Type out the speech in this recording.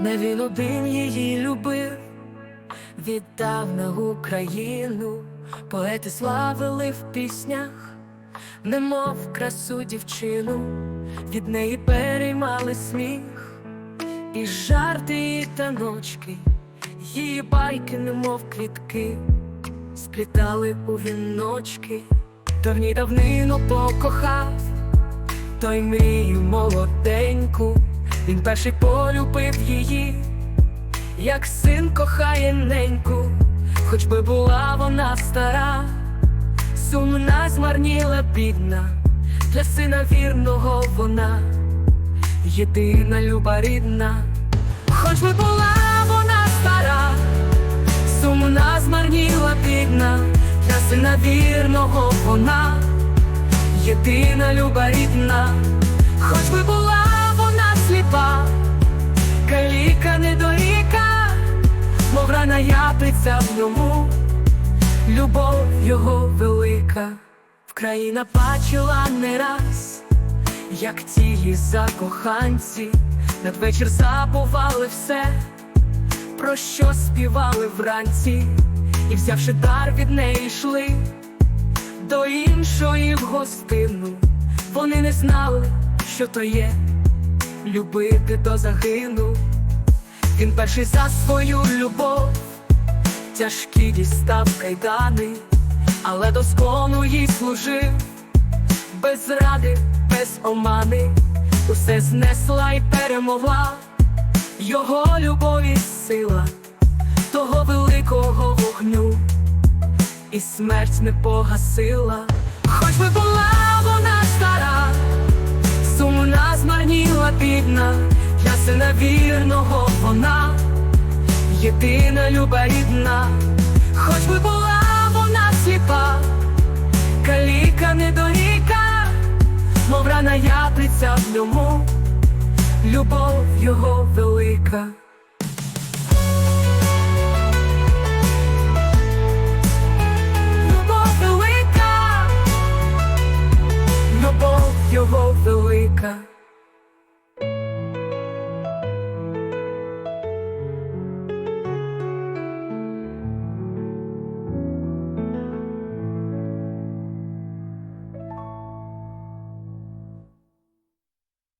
Не він один її любив, віддав на Україну, поети славили в піснях, немов красу дівчину, від неї переймали сміх, і жарти, і таночки, її байки, немов квітки, сплітали у віночки, то в ній давнину покохав, той мрію молоденьку, він перший полюбив її, як син кохає неньку, хоч би була вона стара, сумна змарніла бідна, для сина вірного вона, єдина люба рідна, хоч би була вона стара, сумна змарніла бідна, для сина вірного вона, єдина люба рідна, хоч би була яблиця в ньому, любов його велика, Вкраїна бачила не раз, як ті її закоханці надвечір забували все, про що співали вранці, і взявши дар від неї йшли до іншої в гостину. Вони не знали, що то є любити до загину. Він перший за свою любов, тяжкі дістав кайдани, але до скону їй служив, без зради, без омани, усе знесла і перемогла, його любові сила, того великого вогню, і смерть не погасила, хоч би була вона стара сумна змарніла бідна, для сина вірного вона, єдина люба рідна, хоч би була вона сліпа, каліка недоріка, мов рана яблиця в ньому, любов його велика.